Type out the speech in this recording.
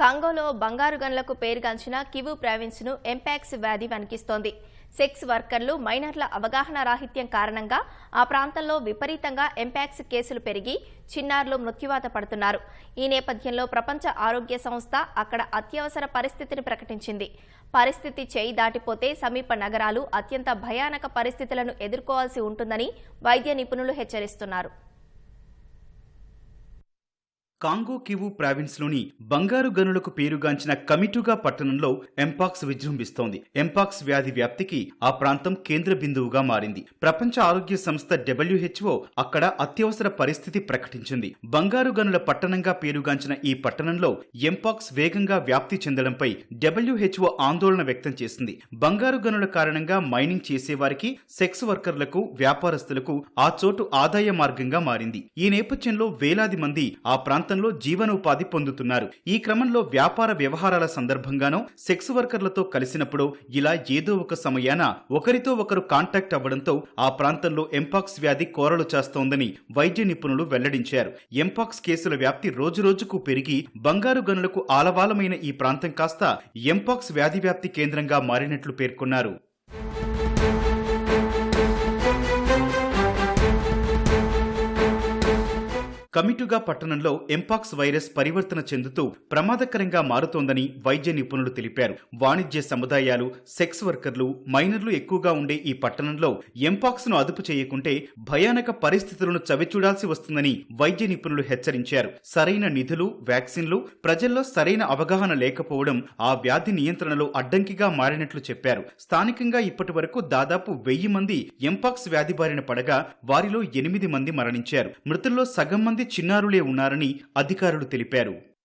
కాంగోలో బంగారు గన్లకు పేరుగాంచిన Kivu ప్రావిన్స్ను mpox వ్యాధి వణికిస్తోంది. సెక్స్ వర్కర్లు మైనర్ల అవగాహన రాహిత్యం కారణంగా ఆ ప్రాంతంలో విపరీతంగా ఎంపాక్స్ కేసులు పెరిగి చిన్నారులు మృత్యువాత పడుతున్నారు. ఈ నేపథ్యంలో ప్రపంచ ఆరోగ్య సంస్థ అక్కడ అత్యవసర పరిస్థితిని ప్రకటించింది. పరిస్థితి చేయి దాటిపోతే సమీప నగరాలు అత్యంత భయానక పరిస్థితులను ఎదుర్కోవాల్సి ఉంటుందని వైద్య నిపుణులు హెచ్చరిస్తున్నారు. కాంగో కివు ప్రావిన్స్లోని బంగారు గనులకు పేరుగాంచిన కమిటుగా పట్టణంలో ఎంపాక్స్ విజృంభిస్తోంది. ఎంపాక్స్ వ్యాధి వ్యాప్తికి ఆ ప్రాంతం కేంద్ర బిందువుగా మారింది. ప్రపంచ ఆరోగ్య సంస్థ డబ్ల్యూహెచ్ఓ అక్కడ అత్యవసర పరిస్థితి ప్రకటించింది. బంగారు గనుల పట్టణంగా పేరుగాంచిన ఈ పట్టణంలో ఎంపాక్స్ వేగంగా వ్యాప్తి చెందడంపై డబ్ల్యూహెచ్ఓ ఆందోళన వ్యక్తం చేసింది. బంగారు గనుల కారణంగా మైనింగ్ చేసేవారికి సెక్స్ వర్కర్లకు వ్యాపారస్తులకు ఆ చోటు ఆదాయ మార్గంగా మారింది. ఈ నేపథ్యంలో వేలాది మంది ఆ ప్రాంతంలో జీవనోపాధి పొందుతున్నారు. ఈ క్రమంలో వ్యాపార వ్యవహారాల సందర్భంగానో సెక్స్ వర్కర్లతో కలిసినప్పుడు ఇలా ఏదో ఒక సమయాన ఒకరితో ఒకరు కాంటాక్ట్ అవ్వడంతో ఆ ప్రాంతంలో ఎంపాక్స్ వ్యాధి కోరలు చేస్తోందని వైద్య నిపుణులు వెల్లడించారు. ఎంపాక్స్ కేసుల వ్యాప్తి రోజురోజుకు పెరిగి బంగారు గనులకు ఆలవాలమైన ఈ ప్రాంతం కాస్త ఎంపాక్స్ వ్యాధి వ్యాప్తి కేంద్రంగా మారినట్లు పేర్కొన్నారు. కమిటుగా పట్టణంలో ఎంపాక్స్ వైరస్ పరివర్తన చెందుతూ ప్రమాదకరంగా మారుతోందని వైద్య నిపుణులు తెలిపారు. వాణిజ్య సముదాయాలు సెక్స్ వర్కర్లు మైనర్లు ఎక్కువగా ఉండే ఈ పట్టణంలో ఎంపాక్స్ను అదుపు చేయకుంటే భయానక పరిస్థితులను చవిచూడాల్సి వస్తుందని వైద్య నిపుణులు హెచ్చరించారు. సరైన నిధులు వ్యాక్సిన్లు ప్రజల్లో సరైన అవగాహన లేకపోవడం ఆ వ్యాధి నియంత్రణలో అడ్డంకిగా మారినట్లు చెప్పారు. స్థానికంగా ఇప్పటి వరకు దాదాపు వెయ్యి మంది ఎంపాక్స్ వ్యాధి బారిన పడగా వారిలో ఎనిమిది మంది మరణించారు. మృతుల్లో సగం మంది చిన్నారులే ఉన్నారని అధికారులు తెలిపారు.